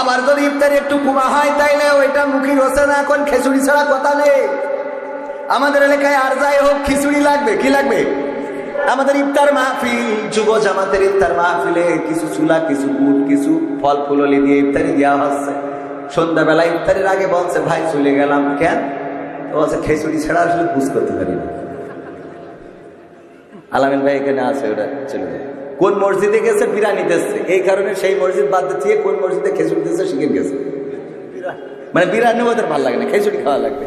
আবার যদি ইফতারি একটু কুমা হয়, তাইলে ওইটা মুখী রসে না এখন খেচুড়ি ছাড়া কথা নেই আমাদের এলাকায় আর যাই হোক, খিচুড়ি লাগবে, কি লাগবে? আমাদের ইফতার মাহফিল, যুব জামাতের ইফতার মাহফিলে কিছু চুলা, কিছু বুট, কিছু ফল ফুললি দিয়ে ইফতারি দেওয়া হচ্ছে। সন্ধ্যাবেলা ইফতারের আগে বলছে, ভাই, চলে গেলাম। কেন? তো বলছে, খেচুড়ি ছাড়া আসলে বুঝ করতে পারি না। আলামিন ভাই এখানে আছে, ওটা চলে যায়। কোন মসজিদে গেছে বিরানি দিচ্ছে। এই কারণে সেই মসজিদ বাদ দিয়ে কোন মসজিদে খেচুড়ি দিচ্ছে শিখে গেছে। মানে বিরানি ওদের ভালো লাগে না খেচুড়ি খাওয়া লাগবে।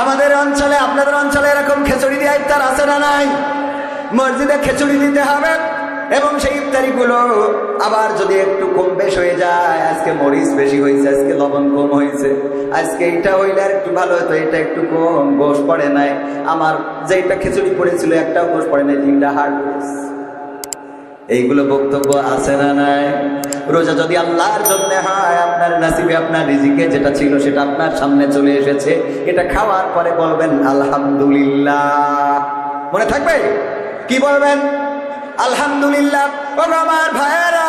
আমাদের অঞ্চলে, আপনাদের অঞ্চলে এরকম খেচুড়ি দিয়ে ইফতার আছে না নাই? মসজিদে খেচুড়ি দিতে হবে। এবং সেই ইফতারিগুলো আবার যদি একটু কম বেশ হয়ে যায়, আজকে মরিচ বেশি হয়েছে, আজকে লবণ কম হয়েছে, আজকে এটা হইলে আর একটু ভালো হতো, এটা একটু কম, গোশ পড়ে নাই। আমার যেটা খিচুড়ি পড়েছিল একটাও গোশ পড়ে নাই, তিনটা হার্ড এইগুলো বক্তব্য আছে না নাই? রোজা যদি আল্লাহর জন্য হয়, আপনার নাসিবে, আপনার রিজিকে যেটা ছিল, সেটা আপনার সামনে চলে এসেছে। এটা খাওয়ার পরে বলবেন, আলহামদুলিল্লাহ। মনে থাকবে? কি বলবেন? আলহামদুলিল্লাহ। আমার ভাইয়েরা,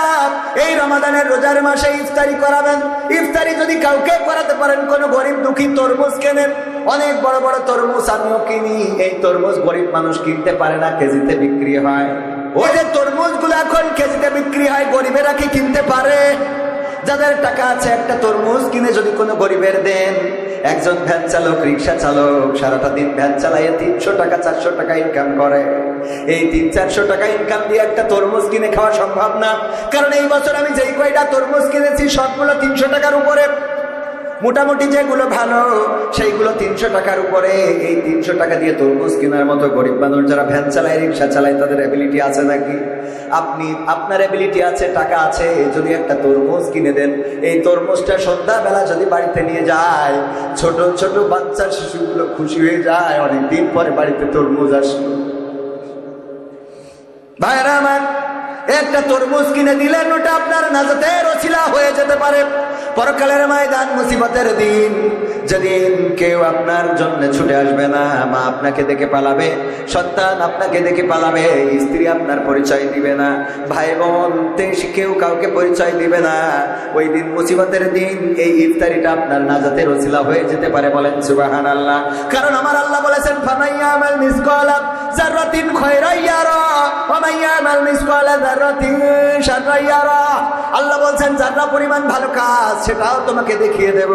এই রমাদানের রোজার মাসে ইফতারি করাবেন। ইফতারি যদি কাউকে করাতে পারেন, কোন গরিব দুঃখী তরমুজ কেনেন? অনেক বড় বড় তরমুজ আমিও কিনি। এই তরমুজ গরিব মানুষ কিনতে পারে না, কেজিতে বিক্রি হয়। ওই যে তরমুজগুলো এখন কেজিতে বিক্রি হয়, গরিবেরা কি কিনতে পারে? যাদের টাকা আছে একটা তরমুজ কিনে যদি কোনো গরিবের দেন। একজন ভ্যান চালক, রিক্সা চালক, সারাটা দিন ভ্যান চালাইয়ে তিনশো টাকা, চারশো টাকা ইনকাম করে। এই তিন, চারশো টাকা ইনকাম দিয়ে একটা তরমুজ কিনে খাওয়া সম্ভব না। কারণ এই বছর আমি যেই কয়টা তরমুজ কিনেছি, সবগুলো তিনশো টাকার উপরে। মোটামুটি যেগুলো ভালো, সেইগুলো তিনশো টাকার উপরে। এই তিনশো টাকা দিয়ে তরমুজ কেনার মতো গরিব মানুষ যারা ভ্যান চালায়, রিক্সা চালায়, তাদের অ্যাবিলিটি আছে নাকি? আপনি, আপনার অ্যাবিলিটি আছে, টাকা আছে যদি একটা তরমুজ কিনে দেন। এই তরমুজটা সন্ধ্যাবেলা যদি বাড়িতে নিয়ে যায়, ছোট ছোট বাচ্চা শিশুগুলো খুশি হয়ে যায়, অনেকদিন পরে বাড়িতে তরমুজ আসলো। ভাইরা আমার একটা তরমুজ কিনে দিলেন, ওটা আপনার নাজাতের রচিলা হয়ে যেতে পারে। পরকালের ময়দান মুসিবতের দিন। যেদিন কেউ আপনার জন্য ছুটে আসবে না, মা আপনাকে দেখে পালাবে, সন্তান আপনাকে দেখে পালাবে, স্ত্রী আপনার পরিচয় দিবে না, ভাই বোন কেউ কাউকে পরিচয় দিবে না। ওই দিন মুসিবতের দিন, এই ইফতারিটা আপনার নাজাতের রচিলা হয়ে যেতে পারে বলেন সুবাহান আল্লাহ কারণ আমার আল্লাহ বলেছেন ফামাইয়া আমাল মিসকালা জাররাতিন খয়রাইয়ারা ওমাইয়া আমাল মিসকালা জাররাতিন শাররাইয়ারা। আল্লাহ বলছেন যারা পরিমাণ ভালো কাজ, সেটাও তোমাকে দেখিয়ে দেব।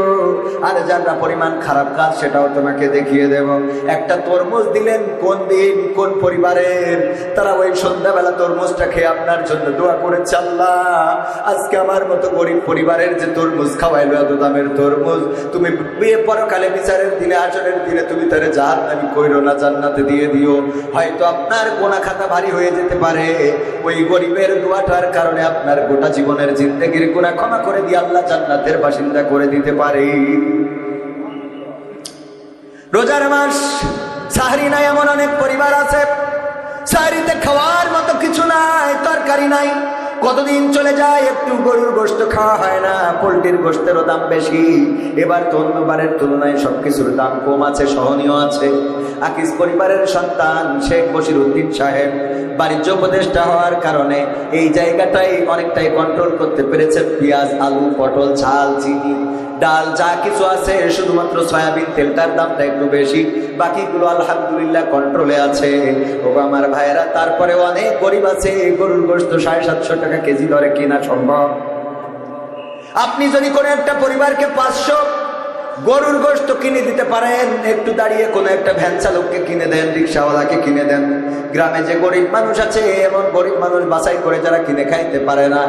আর যারা পরিমাণ খারাপ কাজ, সেটাও তোমাকে দেখিয়ে দেব। একটা তরমুজ দিলেন কোন দিন, কোন পরিবারের? তারা ওই সন্ধ্যাবেলা তরমুজটা খেয়ে আপনার জন্য দোয়া করেছে, আল্লাহ, আজকে আমার মতো গরিব পরিবারের যে তরমুজ খাওয়াইলো, এত দামের তরমুজ, তুমি বিয়ে পরকালে বিচারের দিনে আচরের দিনে তুমি তারে জাহাত আমি কইরো না, জান্নাতে দিয়ে দিও। হয়তো আপনার গোনা খাতা ভারী হয়ে যেতে পারে। ওই গরিবের দোয়াটার কারণে আপনার গোটা জীবনের জিন্দগির গোনা ক্ষমা করে দিয়ে আল্লাহ জান্নাতের বাসিন্দা করে দিতে পারে। রোজার মাস সাহারি নাই এমন অনেক পরিবার আছে। সাহারিতে খাওয়ার মতো কিছু নাই, তরকারি নাই। কতদিন চলে যায়? একটু গরুর গোস্ত খাওয়া হয় না, পোলট্রির গোস্তেরও দাম বেশি। এবার তো অন্যবারের তুলনায় সবকিছুর দাম কম আছে, সহনীয় আছে। আকিস পরিবারের সন্তান, শেখ বসির উদ্দিন সাহেব, বাণিজ্য উপদেষ্টা হওয়ার কারণে এই জায়গাটাই অনেকটাই কন্ট্রোল করতে পেরেছে পেঁয়াজ, আলু, পটল, ঝাল, চিনি ডাল, যা কিছু আছে, শুধুমাত্র সয়াবিন তেলটার দামটা একটু বেশি। বাকিগুলো আলহামদুলিল্লাহ কন্ট্রোলে আছে। ও আমার ভাইয়েরা, তারপরে অনেক গরিব আছে গরুর গোস্ত সাড়ে সাতশো টাকা কেজি দরে কেনা সম্ভব। আপনি যদি কোনো একটা পরিবারকে পাঁচশো গরুর গোস্ত কিনে দিতে পারেন। একটু দাঁড়িয়ে কোনো একটা ভ্যান চালককে কিনে দেন, রিক্সাওয়ালাকে কিনে দেন। গ্রামে যে গরিব মানুষ আছে, এমন গরিব মানুষ বাছাই করে যারা কিনে খাইতে পারে না।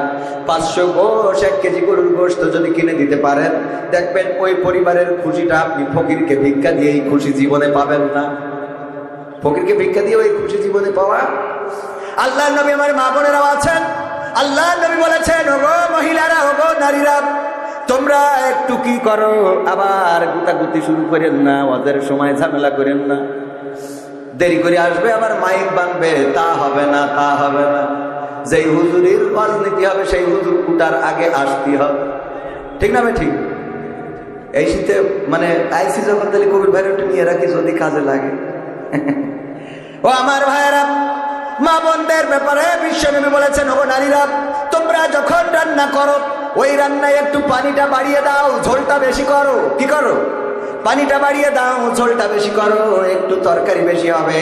পাঁচশো গোশ, এক কেজি গরুর গোস্ত যদি কিনে দিতে পারেন, দেখবেন ওই পরিবারের খুশিটা আপনি ফকিরকে ভিক্ষা দিয়ে এই খুশি জীবনে পাবেন না। ফকিরকে ভিক্ষা দিয়ে ওই খুশি জীবনে পাওয়া? আল্লাহ নবী আমার মা বোনেরাও আছেন। আল্লাহ নবী বলেছেন, ওগো মহিলারা, ওগো নারীরা তোমরা একটু কি করো? আবার গুতাগুতি শুরু করেন না ওদের সময় ঝামেলা করেন না। দেরি করে আসবে, আবার মাইক বানবে, তা হবে না, তা হবে না। যেই হুজুরির রাজনীতি হবে, সেই হুজুর কুটার আগে আসতে হবে। ঠিক না ঠিক? এই শীতে মানে আইসি যখন, তাহলে কোভিড ভাইরাস নিয়ে রাখি, যদি কাজে লাগে। ও আমার ভাইয়েরা, মা বোনদের ব্যাপারে বিশ্বনবী বলেছেন ও নারীরা, তোমরা যখন রান্না করো ওই রান্নায় একটু পানিটা বাড়িয়ে দাও ঝোলটা বেশি করো। কি করো? পানিটা বাড়িয়ে দাও, ঝোলটা বেশি করো, একটু তরকারি বেশি হবে।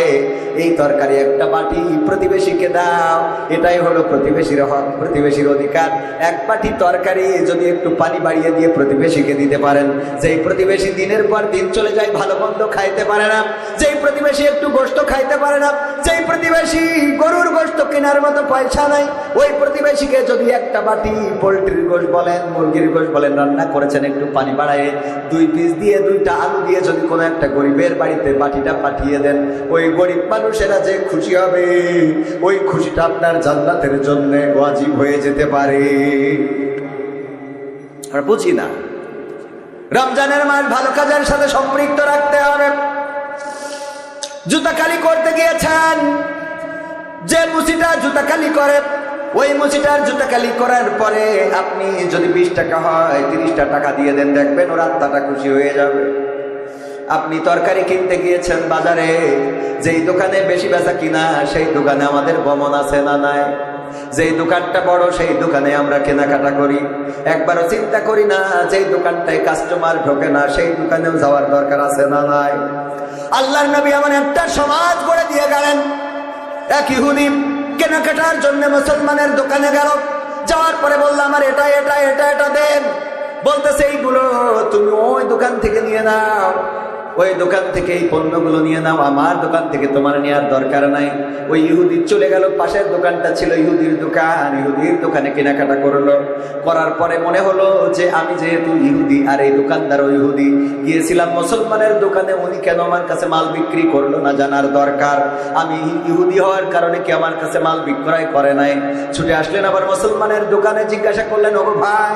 এই তরকারি একটা বাটি প্রতিবেশীকে দাও, এটাই হলো প্রতিবেশীর হক, প্রতিবেশীর অধিকার। এক বাটি তরকারি যদি একটু পানি বাড়িয়ে দিয়ে প্রতিবেশীকে দিতে পারেন। যেই প্রতিবেশী দিনের পর দিন চলে যায়, ভালো মন্দ খাইতে পারে না। যেই প্রতিবেশী একটু গোস্ত খাইতে পারে না, যেই প্রতিবেশী গরুর গোস্ত কেনার মতো পয়সা নাই, ওই প্রতিবেশীকে যদি একটা বাটি পোলট্রির গোশ বলেন, মুরগির গোশ বলেন, রান্না করেছেন একটু পানি বাড়ায়, দুই পিস দিয়ে দুইটা আলু দিয়ে যদি কোনো একটা গরিবের বাড়িতে বাটিটা পাঠিয়ে দেন, ওই গরিব মানুষেরা যে খুশি হবে, ওই খুশিটা আপনার জান্নাতের জন্য ওয়াজিব হয়ে যেতে পারে। আমরা বুঝি না, রমজানের মাস ভালো কাজের সাথে সম্পৃক্ত রাখতে হবে। জুতা কালি করতে গিয়েছেন, যে মুসিটা জুতা কালি করে ওই মুচিটার জুতা কালি করার পরে আপনি যদি বিশ টাকা হয়, তিরিশটা টাকা দিয়ে দেন, দেখবেন ওর আত্মাটা খুশি হয়ে যাবে। আপনি তরকারি কিনতে গিয়েছেন বাজারে, যেই দোকানে বেশি বেচা কিনা, সেই দোকানে আমাদের গমন আছে না নাই? যেই দোকানটা বড়, সেই দোকানে আমরা কেনাকাটা করি। একবারও চিন্তা করি না, যেই দোকানটায় কাস্টমার ঢোকে না, সেই দোকানেও যাওয়ার দরকার আছে না নাই? আল্লাহর নবী এমন একটা সমাজ গড়ে দিয়ে গেলেন। এক ইহুদি কেনাকাটার জন্য মুসলমানের দোকানে গেল। যাওয়ার পরে বলল, আমার এটা এটা এটা এটা দেন। বলতেছে, এইগুলো তুমি ওই দোকান থেকে নিয়ে নাও। ওই দোকান থেকে এই পণ্যগুলো নিয়ে নাও, আমার দোকান থেকে তোমার নেওয়ার দরকার নাই। ওই ইহুদি চলে গেল, পাশের দোকানটা ছিল ইহুদির দোকান, ইহুদির দোকানে কেনাকাটা করল। করার পরে মনে হলো যে আমি যেহেতু ইহুদি আর এই দোকানদার ইহুদি, গিয়েছিলাম মুসলমানের দোকানে, উনি কেন আমার কাছে মাল বিক্রি করল না জানার দরকার? আমি ইহুদি হওয়ার কারণে কি আমার কাছে মাল বিক্রয় করে নাই? ছুটে আসলেন আবার মুসলমানের দোকানে, জিজ্ঞাসা করলেন ও ভাই,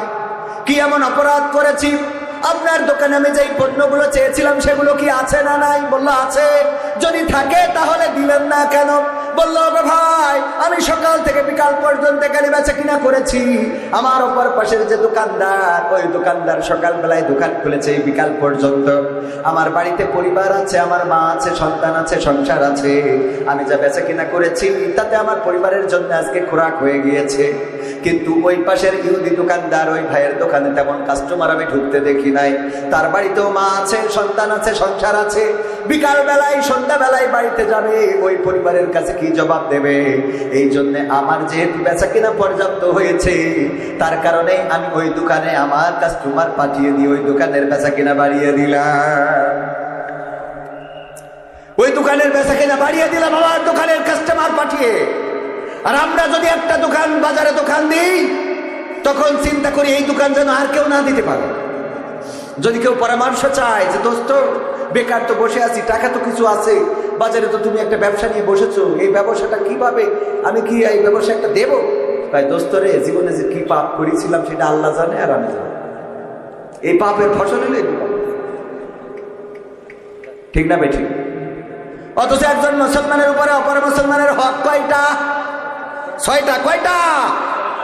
কি এমন অপরাধ করেছি? আপনার দোকানে আমি যেই পণ্যগুলো চেয়েছিলাম, সেগুলো কি আছে না নাই? বলল, আছে। যদি থাকে, তাহলে দিলেন না কেন? বলল ভাই, আমি সকাল থেকে বিকাল পর্যন্ত গাড়ি বেচা কিনা করেছি। আমার অপর পাশের যে দোকানদার, ওই দোকানদার সকাল বেলায় দোকান খুলেছে বিকাল পর্যন্ত। আমার বাড়িতে পরিবার আছে, আমার মা আছে, সন্তান আছে, সংসার আছে। আমি যা বেচা কিনা করেছি, তাতে আমার পরিবারের জন্য আজকে খোরাক হয়ে গিয়েছে। কিন্তু ওই পাশের ইহুদি দোকানদার ওই ভাইয়ের দোকানে তেমন কাস্টমার আমি ঢুকতে দেখি নাই। তার বাড়িতেও মা আছে, সন্তান আছে, সংসার আছে। বিকাল বেলায় সন্ধ্যা বেলায় বাড়িতে যাবে, ওই পরিবারের কাছে কি জবাব দেবে? এই জন্য আমার যেহেতু বেচা কিনা পর্যাপ্ত হয়েছে, তার কারণে আমি ওই দোকানে আমার কাস্টমার পাঠিয়ে দিয়ে ওই দোকানের বেচা কিনা বাড়িয়ে দিলাম। ওই দোকানের বেচা কিনা বাড়িয়ে দিলাম, আমার দোকানের কাস্টমার পাঠিয়ে। আর আমরা যদি একটা দোকান, বাজারে দোকান দিই, তখন চিন্তা করি এই দোকান যেন আর কেউ না দিতে পারে। যদি কেউ পরামর্শ চায় যে, দোস্ত, বেকার তো বসে আছি, টাকা তো কিছু আছে, বাজারে তো তুমি একটা ব্যবসা নিয়ে বসেছো, এই ব্যবসাটা কীভাবে, আমি কি এই ব্যবসা একটা দেবো? তাই দোস্ত রে, জীবনে যে কি পাপ করেছিলাম সেটা আল্লাহ জানে আর আমি জানি। এই পাপের ফসল হলো ঠিক না বেঠিক অথচ একজন মুসলমানের উপরে অপর মুসলমানের হক কয়টা? ছয়টা, কয়টা?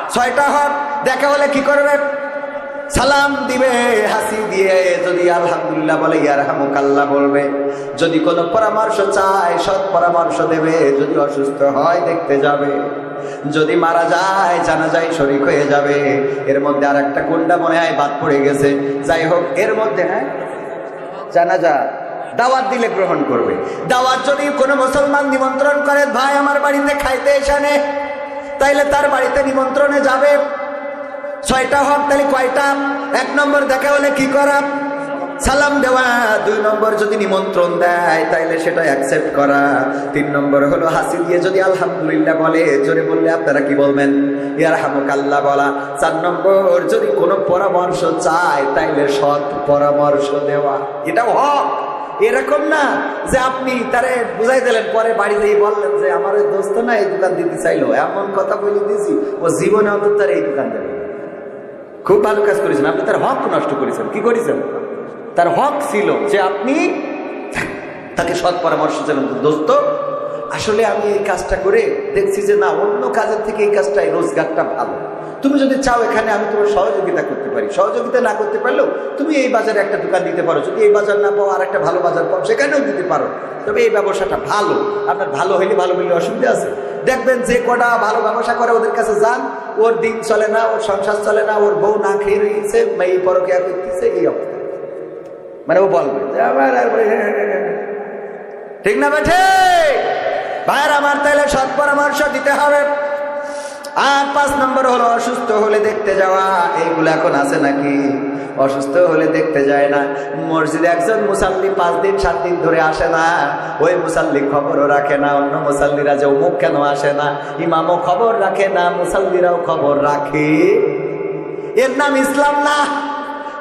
ছয়টা হক, দেখা হলে কি করবে? সালাম দিবে, হাসি দিয়ে, যদি আলহামদুলিল্লাহ বলে ইয়ার হামুকাল্লাহ বলবে। যদি কোনো পরামর্শ চায়, সৎ পরামর্শ দেবে, যদি অসুস্থ হয়, দেখতে যাবে। যদি মারা যায় জানা যায় শরিক হয়ে যাবে। এর মধ্যে আর একটা কোনটা মনে হয়, বাদ পড়ে গেছে। যাই হোক, এর মধ্যে হ্যাঁ? জানা যা দাওয়াত দিলে গ্রহণ করবে। দাওয়াত যদি কোনো মুসলমান নিমন্ত্রণ করে, ভাই, আমার বাড়িতে খাইতে এসানে তাইলে তার বাড়িতে নিমন্ত্রণে যাবে। ছয়টা হক তাহলে কয়টা? এক নম্বর দেখা হলে কি করা? সালাম দেওয়া। দুই নম্বর যদি নিমন্ত্রণ দেয়, তাইলে সেটা অ্যাকসেপ্ট করা। তিন নম্বর হলো হাসি দিয়ে যদি আলহামদুলিল্লাহ বলে, জোরে বললে আপনারা কি বলবেন? ইয়ার হামুক আল্লাহ বলা। চার নম্বর, যদি কোনো পরামর্শ চায়, তাইলে সৎ পরামর্শ দেওয়া। এটাও হক। এরকম না যে আপনি তারে বুঝাই দিলেন, পরে বাড়ি দিয়ে বললেন যে, আমার ওই দোস্ত না এই দোকান দিতে চাইলো। এমন কথা বলে দিয়েছি, ও জীবনে অন্তত এই দোকান দেবে খুব ভালো কাজ করেছেন। আপনি তার হক নষ্ট করেছেন। কি করেছেন? তার হক ছিল যে আপনি, তাকে সৎ পরামর্শ দিলেন, দোস্ত আসলে আমি এই কাজটা করে দেখছি যে না অন্য কাজের থেকে এই কাজটাই রোজগারটা ভালো। তুমি যদি চাও এখানে আমি তোমার সহযোগিতা করতে পারি। সহযোগিতা না করতে পারলেও তুমি এই বাজারে একটা দোকান দিতে পারো। যদি এই বাজার না পাও আর একটা ভালো বাজার পাও সেখানেও দিতে পারো। তবে এই ব্যবসাটা ভালো। আপনার ভালো হইলে ভালো হইলে অসুবিধা আছে। দেখবেন যে কটা ভালো ব্যবসা করে ওদের কাছে যান ওর দিন চলে না ওর সংসার চলে না ওর বউ না খেয়ে রয়েছে এই পরকিয়া করতেছে এই অবস্থা। মানে ও বলবে হ্যাঁ, হ্যাঁ, হ্যাঁ। ঠিক না বেঠে? ভাইয়ের আমার তাইলে সৎ পরামর্শ দিতে হবে। আর পাঁচ নম্বর হলো, অসুস্থ হলে দেখতে যাওয়া, এইগুলো এখন আছে নাকি? অসুস্থ হলে দেখতে যায় না। মসজিদে একজন মুসাল্লি পাঁচ দিন, সাত দিন ধরে আসে না। ওই মুসাল্লি খবরও রাখে না, অন্য মুসাল্লিরা যে অমুক কেন আসে না? ইমামও খবর রাখে না, মুসাল্লিরাও খবর রাখে। এর নাম ইসলাম না।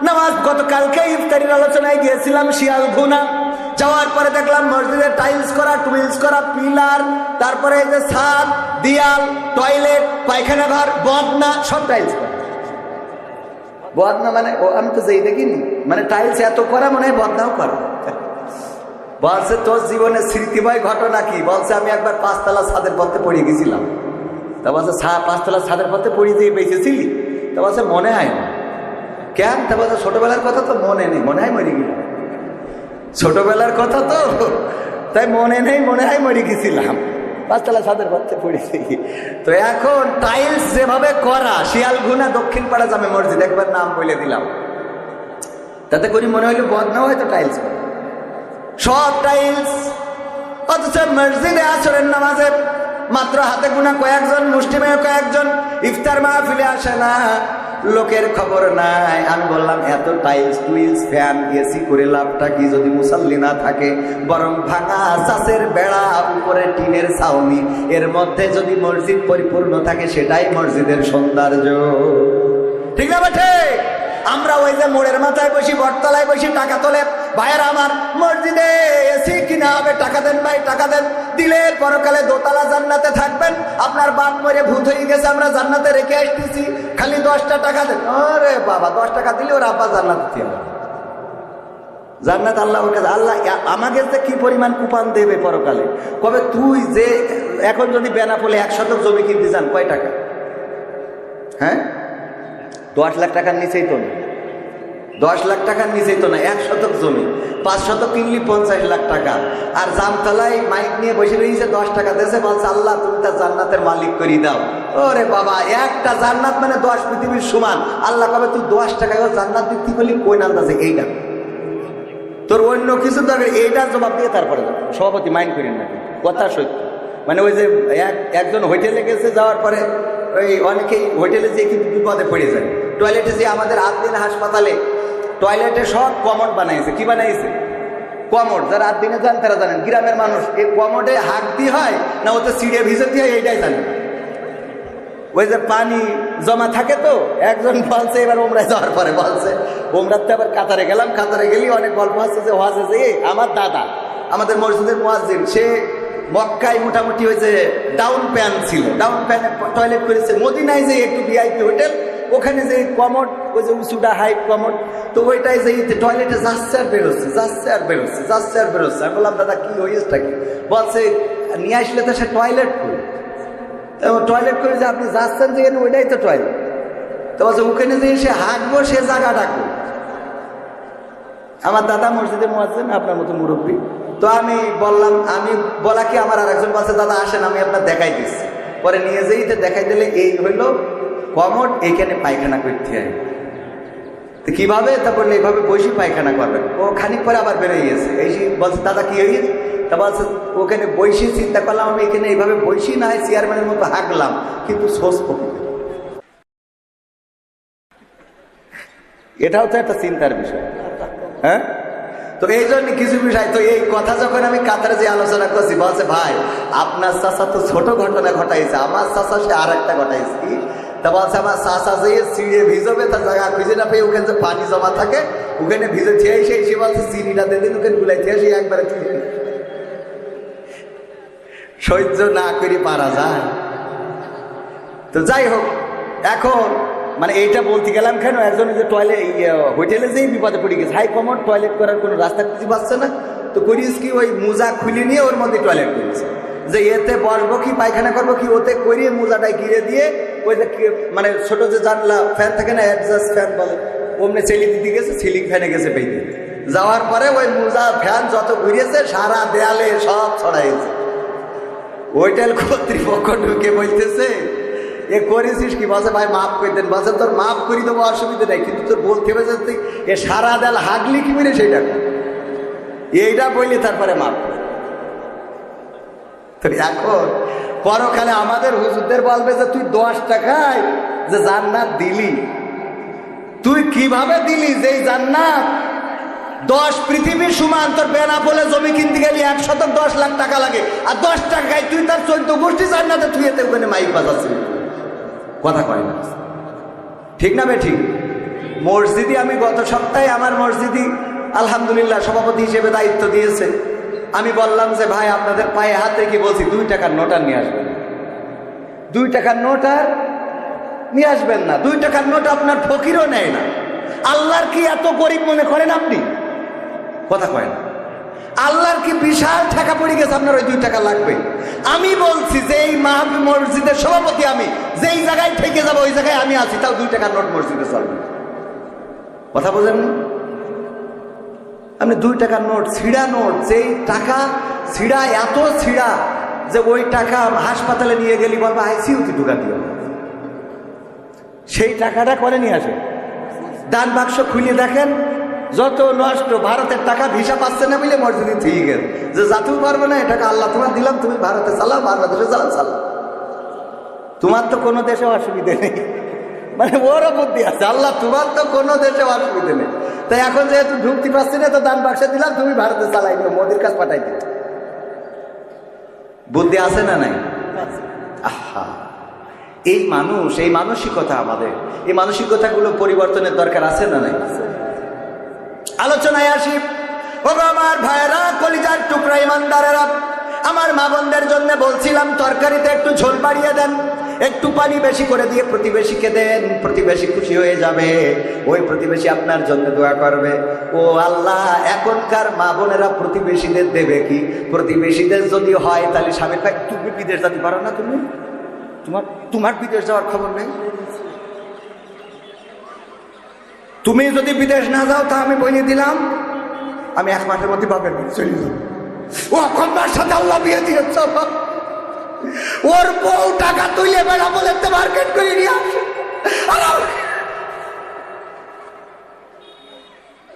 নামাজ গতকালকে ইফতারির আলোচনায় গিয়েছিলাম শিয়াল ঘুনা যাওয়ার পরে দেখলাম মসজিদে টাইলস করা টুইলস করা পিলার তারপরে এই যে ছাদ, দিয়াল টয়লেট পায়খানা ঘর, বদনা, সব টাইলস করা। বদনা মানে ও আমি তো যেই দেখিনি। মানে টাইলস এত করা, মনে হয় বদনাও করা। বলছে, তোর জীবনে স্মৃতিময় ঘটনা কি? বলছে, আমি একবার পাঁচতলা ছাদের পথে পড়ে গেছিলাম। তা বলছে পাঁচতলা ছাদের পথে পড়ে দিয়ে বেঁচেছিলি? তা বলছে, মনে হয় না। কেন? তা বলছে, ছোটবেলার কথা তো মনে নেই। মনে হয় মরে গেলাম। ছোটবেলার কথা তো। তাই মনে নেই, মনে হয় মরে গেছিলাম। পাঁচতলা ছাদের পথে পড়েছি। তো এখন টাইলস যেভাবে করা শিয়ালঘুনা দক্ষিণ পাড়া জামে মসজিদ, একবার নাম বলে দিলাম। তাতে করি মনে হইল বদনাও হয়তো টাইলস সব টাইলস অথচ মসজিদে আসরের নামাজে মাত্র হাতে গুনা কয়েকজন, মুষ্টিমেয় কয়েকজন, ইফতার মাহফিলে আসে না। লোকের খবর নাই। আমি বললাম, এত টাইলস টুইলস ফ্যান এসি করে লাভটা কি যদি মুসাল্লি না থাকে? বরং ভাঙা চাষের বেড়া উপরে টিনের ছাউনি, এর মধ্যে যদি মসজিদ পরিপূর্ণ থাকে, সেটাই মসজিদের সৌন্দর্য। ঠিক না আমরা ওই যে মোড়ের মাথায় বসি, বটতলায় বসি, টাকা তোলে ভাইয়ের আমার মসজিদে এসি কিনা হবে, টাকা দেন ভাই, টাকা দেন। দিলে পরকালে দোতলা জান্নাতে থাকবেন। আপনার বাপ মরে ভূত হয়ে গেছে, আমরা জান্নাতে রেখে আসতেছি। খালি দশটা টাকা দেন। আরে বাবা দশ টাকা দিলে ওর আব্বা জান্নাত জান্নাত আল্লাহ আল্লাহ আমাকে যে কি পরিমাণ কুপান দেবে পরকালে? কবে তুই যে এখন যদি বেনাপোলে এক শতক জমি কিনতে চান কয় টাকা? হ্যাঁ? দশ লাখ টাকার নিচেই তো না দশ লাখ টাকার নিচেই তো না, এক শতক জমি, পাঁচ শতক কিনলি পঞ্চাশ লাখ টাকা। আর জামতলায় মাইক নিয়ে বসে রয়েছে দশ টাকা, দেশে বলছে, আল্লাহ, তুমি তার জান্নাতের মালিক করি দাও। ওরে বাবা, একটা জান্নাত মানে দশ পৃথিবীর সমান। আল্লাহ কবে তুই দশ টাকা জান্নাত দিতে বলি নাম আছে এইটা। তোর অন্য কিছু দরকার এইটার জবাব দিয়ে তারপরে সভাপতি, মাইন্ড করেন না। কথা সত্য। মানে ওই যে এক, একজন হোটেলে গেছে, যাওয়ার পরে ওই অনেকেই হোটেলে যেয়ে কিন্তু বিপদে পড়ে যায়। টয়লেটে যে আমাদের আদিন হাসপাতালে টয়লেটে সব কমোড বানাইছে। কি বানাইছে? কমোড। যারা আদিনে যান তারা জানেন। গ্রামের মানুষ। এই হাত দিয়ে হয় না ওতে সিঁড়ে ভিজে হয়, এইটাই জানে। ওই যে পানি জমা থাকে তো, একজন বলছে, এবার ওমরায় যাওয়ার পরে বলছে ওমরাতে আবার কাতারে গেলাম। কাতারে গেলি অনেক গল্প আছে যে, ওয়াজে যে আমার দাদা, আমাদের মসজিদের মোয়াজিন সে মক্কায় মোটামুটি ওই যে ডাউন প্যান ছিল। ডাউন প্যানে টয়লেট করেছে। মদিনায় যে একটু ভিআইপি হোটেল ওখানে যে কমোড, ওই যে উঁচুটা হাইট কমোড, তো ওইটাই যে টয়লেটে যাচ্ছে আর বেরোচ্ছে যাচ্ছে আর বেরোচ্ছে যাচ্ছে আর বেরোচ্ছে। আমি বললাম, দাদা, কি হয়েছেটা কি বলছে, নিয়ে আসলে তো সে টয়লেট করি টয়লেট করে যে আপনি যাচ্ছেন যেখানে ওইটাই তো টয়লেট তো বলছে, ওখানে যে সে হাঁকবো সে জায়গাটা ডাকবো আমার দাদা মসজিদে মোয়াজ্জেন, আপনার মতো মুরব্বী। তো আমি বললাম, আমি বলা কি আমার আর একজন বলছে, দাদা, আসেন, আমি আপনার দেখাই দিচ্ছি। পরে নিয়ে যেই তো দেখাই দিলে, এই হইল কমট এইখানে পায়খানা করতে হয়। তো কীভাবে? তা বললে এইভাবে বসি পায়খানা করবেন ও খানিক পরে আবার বেরোয় গেছে। এই যে বলছে, দাদা, কি হয়েছে? তা বলছে, ওখানে বসি চিন্তা করলাম, আমি এখানে এইভাবে বসি না হয় চেয়ারম্যানের মতো হাঁকলাম কিন্তু সোস এটাও তো একটা চিন্তার বিষয়। হ্যাঁ? তো এই জন্য কিছু বিষয়, তো এই কথা যখন আমি কাতারে যে আলোচনা করছি, বলছে, ভাই, আপনার চাষা তো ছোট ঘটনা ঘটাইছে, আমার চাষা সে আর একটা ঘটাইছে। তা বলছে আমার চাষা যে চিড়ে ভিজবে তার জায়গা খুঁজে না পেয়ে ওখানে যে পানি জমা থাকে ওখানে ভিজে খেয়ে এসে এসে বলছে চিনিটা দিয়ে দিন ওখানে গুলাই খেয়ে এসে একবারে সহ্য না করি পারা যায় তো যাই হোক এখন মানে এইটা বলতে গেলাম কেন একজন যে টয়লেট হোটেলে যেই বিপদে পড়ে গেছে হাই কমন টয়লেট করার কোনো রাস্তা খুঁজে পাচ্ছে না তো করিস কি ওই মোজা খুলে নিয়ে ওর মধ্যে টয়লেট করেছে যে এতে বসবো কি পায়খানা করব কি ওতে করিয়ে মোজাটাই গিরে দিয়ে ওই যে মানে ছোট যে জানলা ফ্যান থাকে না অ্যাডজাস্ট ফ্যান বলে, অমনি চেলি দিতে গেছে, সিলিং ফ্যানে গেছে পেইতে যাওয়ার পরে ওই মোজা ফ্যান যত ঘুরিয়েছে, সারা দেয়ালে সব ছড়াইছে। ওইটাল কর্তৃপক্ষ ঢুকে বলতেছে, এ করেছিস কি? বলছে, ভাই, মাফ করে দেন। বলছে, তোর মাফ করি দেবো, অসুবিধা নেই, কিন্তু তোর বলতে হবে যে তুই এ সারা দেয়াল হাগলি কি বলে সেইটা এইটা বললি তারপরে মাফ। তো এখন পরকালে আমাদের হুজুরদের বলবে যে, তুই দশ টাকায় যে জান্নাত দিলি, তুই কীভাবে দিলি যেই জান্নাত? দশ পৃথিবীর সমান, তোর বলে জমি কিনতে গেলি এক শতক দশ লাখ টাকা লাগে। আর দশ টাকায় তুই তার চোদ্দ গোষ্ঠী জান্নাতে তুই এতে ওখানে মাইক বাজাচ্ছিলি। কথা কয় না। ঠিক না বে ঠিক? মসজিদে আমি গত সপ্তাহে আমার মসজিদই আলহামদুলিল্লাহ সভাপতি হিসেবে দায়িত্ব দিয়েছে। আমি বললাম যে, ভাই, আপনাদের পায়ে হাত রেখে বলছি? দুই টাকার নোটার নিয়ে আসবেন। দুই টাকার নোট আর নিয়ে আসবেন না। দুই টাকার নোট আপনার ফকিরও নেয় না। আল্লাহর কি এত গরিব মনে করেন আপনি? কথা কয় আল্লাহর কি বিশাল টাকা পড়ে গেছে আপনার ওই দুই টাকা লাগবে? আমি বলছি যে এই মাহবি মসজিদের সভাপতি আমি, যেই জায়গায় থেকে যাব, ওই জায়গায় আমি আছি, তাও দুই টাকার নোট মসজিদে চলবে। কথা বোঝেন না? আপনি দুই টাকার নোট ছিঁড়া নোট, যেই টাকা ছিঁড়া এত ছিঁড়া যে ওই টাকা হাসপাতালে নিয়ে গেলি বলব আইসিউতে ঢুকা দিও সেই টাকাটা করে নিয়ে আসে। দান বাক্স খুলে দেখেন, যত নষ্ট, ভারতের টাকা ভিসা পাচ্ছে না বলে মসজিদে থেকে গেল যে যাতেও পারবে না, এটাকে আল্লাহ তোমার দিলাম, তুমি ভারতে চালাও, বাংলাদেশে চালাও চালাও। তোমার তো কোনো দেশে অসুবিধে নেই। মানে ওরও বুদ্ধি আছে। আল্লাহ তোমার তো কোনো দেশে অসুবিধে নেই। তাই এখন যেহেতু ঢুকতে পারছি না, তো দান বাক্সে দিলাম, তুমি ভারতে চালাই দিও মোদির কাছে পাঠাই দিও। বুদ্ধি আছে না নাই? আহা। এই মানুষ, এই মানসিকতা আমাদের। এই মানসিকতাগুলো পরিবর্তনের দরকার আছে না নাই? আলোচনায় আসি। আমার ভাইয়েরা, কলিজার টুকরা ইমানদারেরা, আমার মা বোনদের জন্য বলছিলাম, তরকারিতে একটু ঝোল বাড়িয়ে দেন। একটু পানি বেশি করে দিয়ে প্রতিবেশীকে দেন, প্রতিবেশী খুশি হয়ে যাবে। ওই প্রতিবেশী আপনার জন্য দোয়া করবে। ও আল্লাহ, এখনকার মা বোনেরা প্রতিবেশীদের দেবে কি? প্রতিবেশীদের যদি হয়, তাহলে স্বামীর ভাই তুমি বিদেশ যেতে পারো না তুমি? তোমার তোমার বিদেশ যাওয়ার খবর নেই? তুমি যদি বিদেশ না যাও, তা আমি বলে দিলাম। আমি এক মাসের মধ্যে বাপের চলে যাব। ও কন্যার সাথে আল্লাহ বিয়ে দিয়েছ ওর বউ টাকা তুলে বেড়া বলে মার্কেট করে নিয়ে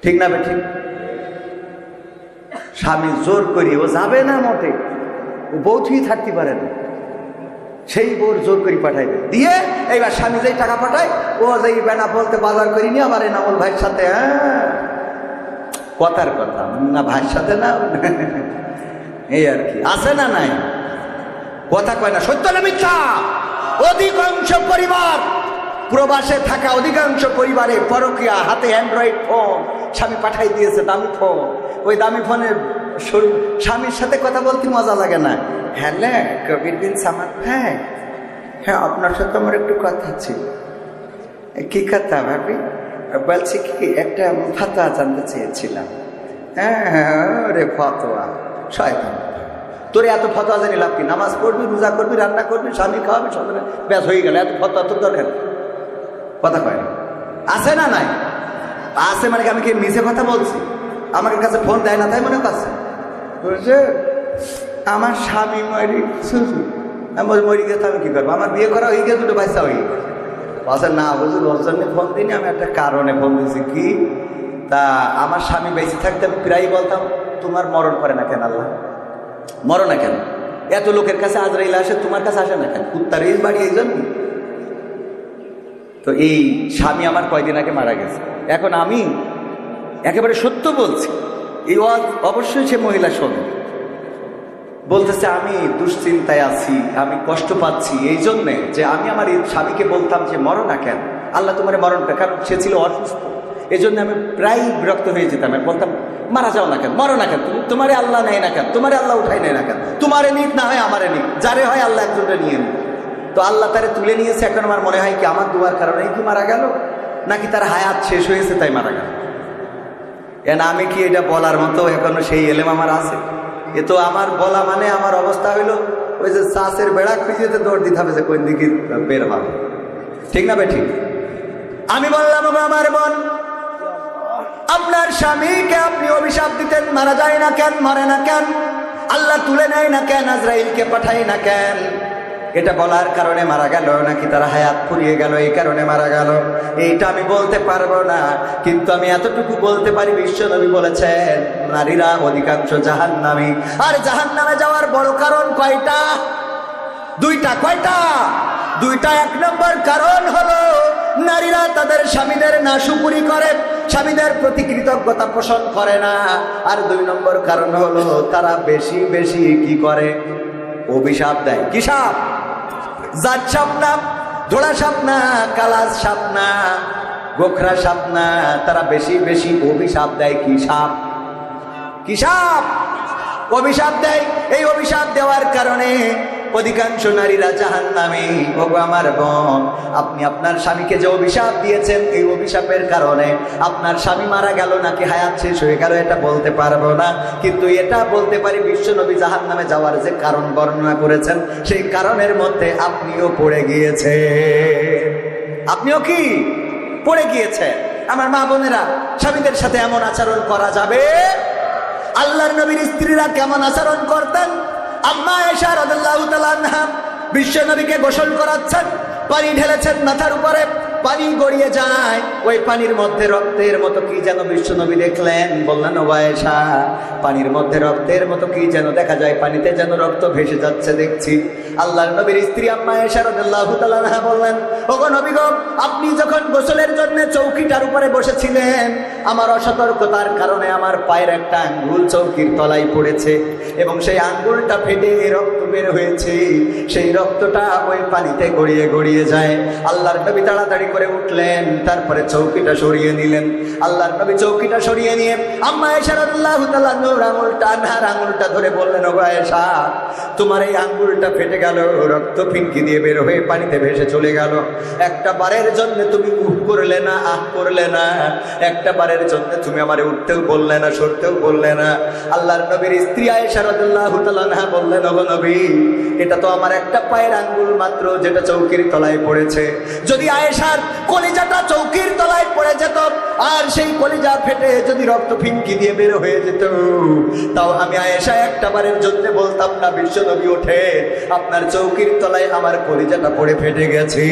ঠিক না বে ঠিক স্বামী জোর করি, ও যাবে না মোটে ও বৌথুই থাকতে পারে না। সেই বোর জোর করে পাঠাইবে। দিয়ে এইবার স্বামী যেই টাকা পাঠায়, ও যেই বেনা বলতে বাজার করি নি আমার এনামুল ভাইয়ের সাথে হ্যাঁ। কথার কথা, না ভাইয়ের সাথে না। এই আর কি। আছে না নাই? কথা কয় না, সত্য না মিথ্যা? অধিকাংশ পরিবার, প্রবাসে থাকা অধিকাংশ পরিবারে পরকিয়া হাতে অ্যান্ড্রয়েড ফোন, স্বামী পাঠাই দিয়েছে দামি ফোন। ওই দামি ফোনে স্বামীর সাথে কথা বলতে মজা লাগে না। হ্যালো, কবির বিন সামাদ হ্যাঁ হ্যাঁ আপনার সাথে আমার একটু কথা ছিল কি কথা ভাবি? বলছি কি, একটা ফাতোয়া জানতে চেয়েছিলাম। হ্যাঁ হ্যাঁ রে ফতোয়া, শয়তান। তোর এত ফতোয়া জানি লাভ কি? নামাজ পড়বি, রোজা করবি, রান্না করবি, স্বামী খাওয়াবি সব ব্যাস, হয়ে গেল। এত ফতোয়া তোর দরকার? কথা কয়। আছে না নাই? আছে মানে আমি কি মিছে কথা বলছি? আমাকে কাছে ফোন দেয় না, তাই মনে করছে? বলছে, আমার স্বামী মরি শুধু আমি মরি গেছে আমি কি করব? আমার বিয়ে করা হয়ে গেছে, দুটো বাচ্চা হয়ে গেছে। বলছে, না বুঝলি ওর জন্য ফোন দিইনি, আমি একটা কারণে ফোন দিয়েছি। কি? তা আমার স্বামী বেঁচে থাকতে আমি প্রায় বলতাম, তোমার মরণ করে না কেন আল্লাহ? মরো না কেন? এত লোকের কাছে আজরাইল আসে, তোমার কাছে আসে না কেন? কুত্তার এই বাড়ি এই জন্য। তো এই স্বামী আমার কয়দিন আগে মারা গেছে। এখন আমি একেবারে সত্য বলছি, এই ওয়াজ অবশ্যই সে মহিলা শোনে। বলতেছে, আমি দুশ্চিন্তায় আছি, আমি কষ্ট পাচ্ছি, এই জন্যে যে আমি আমার এই স্বামীকে বলতাম যে মরো না কেন? আল্লাহ তোমার মরণ কারণ সে ছিল অসুস্থ। এই জন্য আমি প্রায় বিরক্ত হয়ে যেতাম। আমি বলতাম, মারা যাও না কেন? মরো না কেন? তুমি তোমারে আল্লাহ নেয় না কেন? তোমারে আল্লাহ উঠাই নেয় না কেন? তোমারে নিক, না হয় আমারে নিক। যারে হয় আল্লাহ একজনটা নিয়ে নিক। তো আল্লাহ তারে তুলে নিয়েছে। এখন আমার মনে হয় কি, আমার দুয়ার কারণেই কি মারা গেল? নাকি তার হায়াত শেষ হয়েছে তাই মারা গেল? কেন আমি কি এটা বলার মতো? এখনও সেই এলেম আমার আছে। এ তো আমার বলা মানে আমার অবস্থা হইল, ওই যে চাষের বেড়া খুঁজিয়েতে দৌড় দিতে হবে যে কোন দিকে বের হবে। ঠিক না বেঠিক আমি বললাম আমার বোন আপনার স্বামীকে আপনি অভিশাপ দিতেন, মারা যায় না কেন, মরে না কেন? আল্লাহ তুলে নেয় না কেন, আজরাইলকে পাঠায় না কেন? এটা বলার কারণে মারা গেল, নাকি তারা হায়াত ফুরিয়ে গেল, এই কারণে মারা গেল? এইটা আমি বলতে পারব না, কিন্তু আমি এতটুকু বলতে পারি, বিশ্ব নবী বলেছেন, নারীরা অধিকাংশ জাহান নামে আর জাহান নামে যাওয়ার বড় কারণ কয়টা? দুইটা, কয়টা? দুইটা এক নম্বর কারণ হলো, নারীরা তাদের স্বামীদের নাশুকুরি করে, স্বামীদের প্রতি কৃতজ্ঞতা পোষণ করে না। আর দুই নম্বর কারণ হলো, তারা বেশি বেশি কি করে? অভিশাপ দেয়। কি সাপ? জাত সাপ না, ধোড়া সাপ না, কালাজ সাপ না, গোখরা সাপ না, তারা বেশি বেশি অভিশাপ দেয় কি সাপ? কি সাপ? অভিশাপ দেয়। এই অভিশাপ দেওয়ার কারণে অধিকাংশ নারীরা জাহান নামে ওগো আমার বোন, আপনি আপনার স্বামীকে যে অভিশাপ দিয়েছেন, এই অভিশাপের কারণে আপনার স্বামী মারা গেল নাকি হায়াত শেষ হয়ে গেল, এটা বলতে পারব না। কিন্তু এটা বলতে পারি বিশ্ব নবী জাহান নামে যাওয়ার যে কারণ বর্ণনা করেছেন, সেই কারণের মধ্যে আপনিও পড়ে গিয়েছে আপনিও কি পড়ে গিয়েছে আমার মা বোনেরা, স্বামীদের সাথে এমন আচরণ করা যাবে? আল্লাহর নবীর স্ত্রীরা কেমন আচরণ করতেন? আম্মা এসা আনহা বিশ্ব নবীকে গোসল করাচ্ছেন পানি ঢেলেছেন মাথার উপরে। পানি গড়িয়ে যায়। ওই পানির মধ্যে রক্তের মতো কি যেন বিশ্ব নবী দেখলেন? বললেন পানির মধ্যে রক্তের মতো কি যেন দেখা যায়? পানিতে যেন রক্ত ভেসে যাচ্ছে, দেখছি। আল্লাহর নবীর স্ত্রী আম্মা এসা রাদিয়াল্লাহু তাআলা বললেন, ওগো নবী গো, আপনি যখন গোসলের জন্য চৌকিটার উপরে বসেছিলেন, আমার অসতর্কতার কারণে আমার পায়ের একটা আঙ্গুল চৌকির তলায় পড়েছে এবং সেই আঙ্গুলটা ফেটে রক্ত বের হয়েছে। সেই রক্তটা ওই পানিতে গড়িয়ে গড়িয়ে যায়। আল্লাহর নবী তাড়াতাড়ি করে উঠলেন, তারপরে চৌকিটা সরিয়ে নিলেন। আল্লাহর নবী চৌকিটা সরিয়ে নিয়ে আম্মা এশারাল্লাহু তাআলা আঙুলটা আনহার আঙুলটা ধরে বললেন ও আয়েশা, তোমার এই আঙ্গুলটা ফেটে গেল, রক্ত ফিনকি দিয়ে বের হয়ে পানিতে ভেসে চলে গেল। একটা বারের জন্য তুমি উহ করলে না, আহ করলে না। একটা বারের জন্য তুমি আমারে উঠতেও বললে না, সরতেও বললে না। আল্লাহর নবীর স্ত্রী আয়েশা রাদিয়াল্লাহু তাআলা বললেন, ওগো নবী, এটা তো আমার একটা পায়ের আঙ্গুল মাত্র, যেটা চৌকির তলায় পড়েছে। যদি আয়েশার কলিজাটা চৌকির তলায় পড়ে যেত। আর সেই কলিজা ফেটে যদি রক্ত ফিঙ্কি দিয়ে বের হয়ে যেত। তাও আমি আয়েশা একটা বারের জন্য বলতাম, না, বিশ্ব নবী, ওঠে। আপনার চৌকির তলায় আমার কলিজাটা পড়ে ফেটে গেছে।